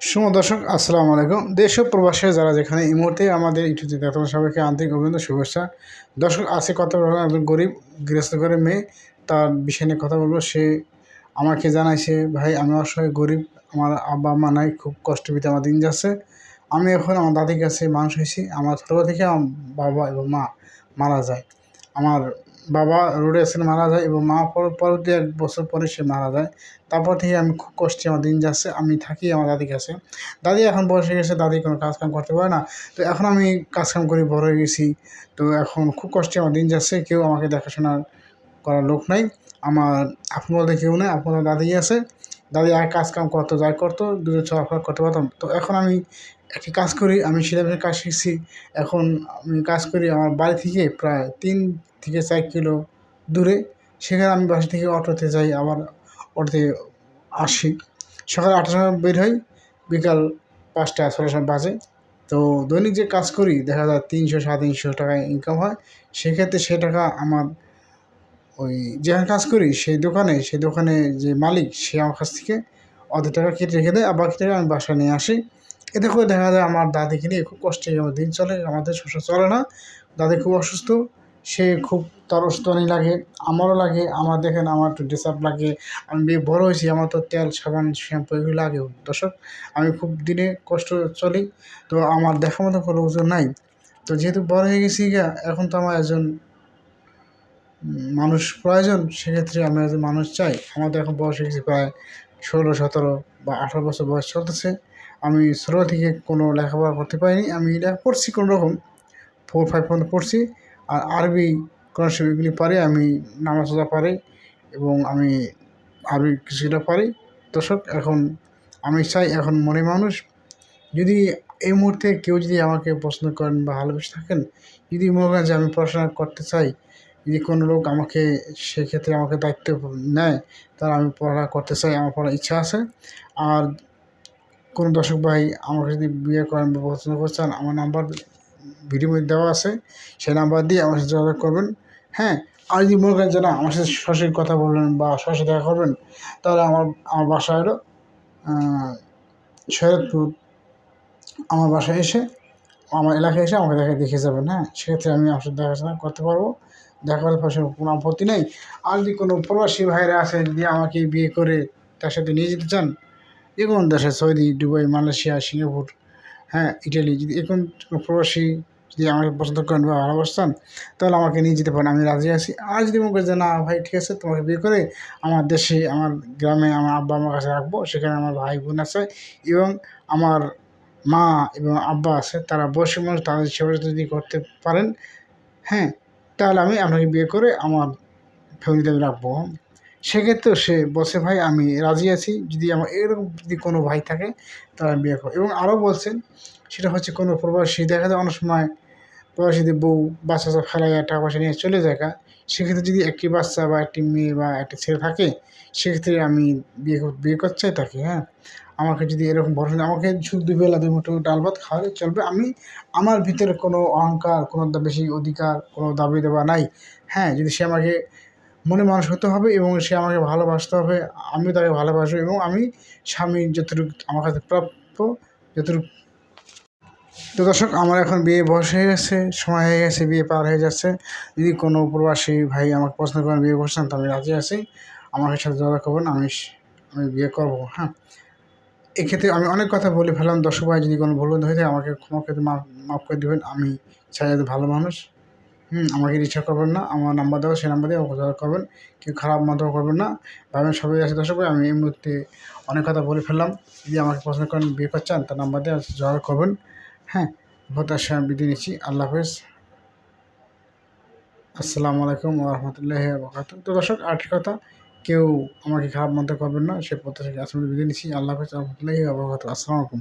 Sum দর্শক, আসসালামু আলাইকুম। দেশ ও প্রবাসে যারা যেখানে এই মুহূর্তে আমাদের ইউটিউব দেখতে সবাইকে আন্তরিক অভিনন্দন, শুভেচ্ছা। দর্শক, আজকে কথা বলব একজন গরিব, গৃহস্থ করে মেয়ে। তার বিষয় নিয়ে কথা বলব। সে আমাকে জানাইছে, ভাই, আমি অসহায়, গরিব। আমার আব্বা মা নাই। খুব কষ্ট পেতে আমার দিন যাচ্ছে। আমি এখন আমার দাদির কাছে মানুষ হয়েছি। আমার ছোটো থেকে আমার বাবা এবং মা মারা যায়। আমার বাবা রোডে এসে মারা যায় এবং মা পর পরবর্তী এক বছর পরে সে মারা যায়। তারপর থেকে আমি খুব কষ্টে আমার দিন যাচ্ছে, আমি থাকি, আমার দাদির কাছে। দাদি এখন বয়স হয়ে গেছে, দাদি কোনো কাজ কাম করতে পারে না। তো এখন আমি কাজ কাম করে বড় হয়ে গেছি। তো এখন খুব কষ্টে আমার দিন যাচ্ছে, কেউ আমাকে দেখাশোনা করার লোক নাই। আমার আপন বলতে কেউ নেই, আপন দাদি আছে। দাদি আর কাজ কাম করতো, যাই করতো দুজন চলাফেরা করতে পারতাম। তো এখন আমি একটি কাজ করি, আমি সেলাইয়ের কাজ শিখছি। এখন আমি কাজ করি আমার বাড়ি থেকে প্রায় তিন থেকে চার কিলো দূরে। সেখানে আমি বাসা থেকে অটোতে যাই, আবার অটোতে আসি। সকাল আটটার সময় বের হই, বিকাল পাঁচটা ছটার সময় বাজে। তো দৈনিক যে কাজ করি, দেখা যায় তিনশো, সাড়ে তিনশো টাকা ইনকাম হয়। সেক্ষেত্রে সে টাকা আমার ওই যেখানে কাজ করি, সেই দোকানে সেই দোকানে যে মালিক, সে আমার কাছ থেকে অর্ধেক টাকা কেটে রেখে দেয়। আর বাকি টাকা আমি বাসায় নিয়ে আসি। এতে করে দেখা যায় আমার দাদিকে নিয়ে খুব কষ্টে আমার দিন চলে, আমাদের সংসার চলে না। দাদি খুব অসুস্থ, সে খুব তার অসুস্থনি লাগে, আমারও লাগে, আমার দেখেন আমার একটু ডিসার্ভ লাগে। আমি বড়ো হয়েছি, আমার তো তেল, সাবান, শ্যাম্পু এগুলো লাগে দর্শক। আমি খুব দিনে কষ্ট চলি, তো আমার দেখার মতো কোনো ওজন নাই। তো যেহেতু বড় হয়ে গেছি গা, এখন তো আমার একজন মানুষ প্রয়োজন, সেক্ষেত্রে আমি একজন মানুষ চাই। আমাদের এখন বয়স হয়ে গেছে প্রায় ষোলো, সতেরো বা আঠারো বছর বয়স চলতেছে। আমি ছোটো থেকে কোনো লেখাপড়া করতে পারিনি। আমি লেখা পড়ছি কোনো রকম ফোর ফাইভ পর্যন্ত পড়ছি। আর আরবি শরীফ এগুলি পারি, আমি নামাজ রোজা পারি এবং আমি আরবি কিছুটা পারি। দর্শক, এখন আমি চাই এখন মনে মানুষ, যদি এই মুহূর্তে কেউ যদি আমাকে পছন্দ করেন বা ভালোবেসে থাকেন, যদি মনে করেন যে আমি পড়াশোনা করতে চাই, যদি কোনো লোক আমাকে সেক্ষেত্রে আমাকে দায়িত্ব নেয়, তাহলে আমি পড়া করতে চাই, আমার পড়ার ইচ্ছা আছে। আর কোনো দর্শক ভাই আমাকে যদি বিয়ে করেন বা পছন্দ করছেন আমার নাম্বার ভিডিও মধ্যে দেওয়া আছে, সেই নাম্বার দিয়ে আমার সাথে যোগাযোগ করবেন। হ্যাঁ আর যদি মনে করেন যে না, আমার সাথে সরাসরি কথা বলবেন বা সরাসরি দেখা করবেন, তাহলে আমার আমার বাসা হলো শরৎপুর। আমার বাসায় এসে, আমার এলাকায় এসে আমাকে দেখে দেখে যাবেন হ্যাঁ? সেক্ষেত্রে আমি আপনার দেখাশোনা করতে পারব। দেখা পাশে কোনো আপত্তি নেই। আর যদি কোনো প্রবাসী ভাইরা আছে যদি আমাকে বিয়ে করে তার সাথে নিয়ে যেতে চান যে কোনো দেশে সৌদি, দুবাই, মালয়েশিয়া, সিঙ্গাপুর হ্যাঁ ইটালি, যদি এখন প্রবাসী যদি আমাকে পছন্দ করেন বা ভালোবাসতাম তাহলে আমাকে নিয়ে যেতে পারেন, আমি রাজি আছি। আর যদি মনে করেন যে, না, ভাই, ঠিক আছে, তোমাকে বিয়ে করে আমার দেশে, আমার গ্রামে আমার আব্বা আমার কাছে রাখব, সেখানে আমার ভাই, বোন আছে এবং আমার মা এবং আব্বা আছে, তারা বয়সী মানুষ, তাদের সেবা যদি করতে পারেন হ্যাঁ তাহলে আমি আপনাকে বিয়ে করে আমার ফ্যামিলিতে আমি রাখব। সেক্ষেত্রেও সে, বসে, ভাই, আমি রাজি আছি। যদি আমার এরকম যদি কোনো ভাই থাকে, তাহলে আমি বিয়ে করব। এবং আরও বলছেন, সেটা হচ্ছে কোনো প্রবাসী, দেখা যায় অনেক সময় প্রবাসীদের বউ, বাচ্চা সব ফেলাই টাকা পয়সা নিয়ে চলে যায় কা সেক্ষেত্রে যদি একটি বাচ্চা বা একটি মেয়ে বা একটি ছেলে থাকে, সেক্ষেত্রে আমি বিয়ে বিয়ে করতে চাই তাকে হ্যাঁ। আমাকে যদি এরকম ভরসা আমাকে শুধু দুবেলা দুই মুঠো ডাল ভাত খাওয়ালে চলবে। আমি, আমার ভিতরে কোনো অহংকার, কোনো বেশি অধিকার, কোনো দাবি দেওয়া নাই। হ্যাঁ যদি সে আমাকে মনে মানুষ হতে হবে এবং সে আমাকে ভালোবাসতে হবে আমিও তাকে ভালোবাসবো এবং আমি স্বামী যতটুকু আমার কাছে প্রাপ্য যতটুকু। তো দর্শক, আমার এখন বিয়ে বয়স হয়ে গেছে, সময় হয়ে গেছে, বিয়ে পার হয়ে যাচ্ছে। যদি কোনো প্রবাসী ভাই আমাকে পছন্দ করেন, বিয়ে করছেন তো আমি রাজি আছি। আমার সাথে যোগাযোগ করবেন, আমি আমি বিয়ে করব হ্যাঁ। এক্ষেত্রে আমি অনেক কথা বলে ফেললাম। দর্শক ভাই, যদি কোনো ভুল হয়ে থাকে আমাকে ক্ষমা করে মাফ মাফ করে দেবেন। আমি চাই ভালো মানুষ। হুম, আমাকে রিচার্জ করবেন না, আমার নাম্বার দেওয়া, সেই নাম্বার দিয়ে আমাকে যোগাযোগ করবেন। কেউ খারাপ মাধ্যমে করবেন না ভাবেন সবাই আছে, দর্শক আমি এই মুহূর্তে অনেক কথা বলে ফেললাম। যদি আমাকে পছন্দ করেন, বিয়ে করছেন তার নাম্বার দিয়ে যোগাযোগ করবেন। হ্যাঁ ভোটার সময় বিদায় নিচ্ছি। আল্লাহ হাফেজ। আসসালামু আলাইকুম রহমতুল্লাহ বকাত তো দর্শক আরেকটি কথা, কেউ আমাকে খারাপ মন্তব্য করবেন না, সে প্রত্যাশা আসলে বিদায় নিচ্ছি। আল্লাহ হাফেজ, রহমতুল্লাহ বকাত আসসালামু আলাইকুম।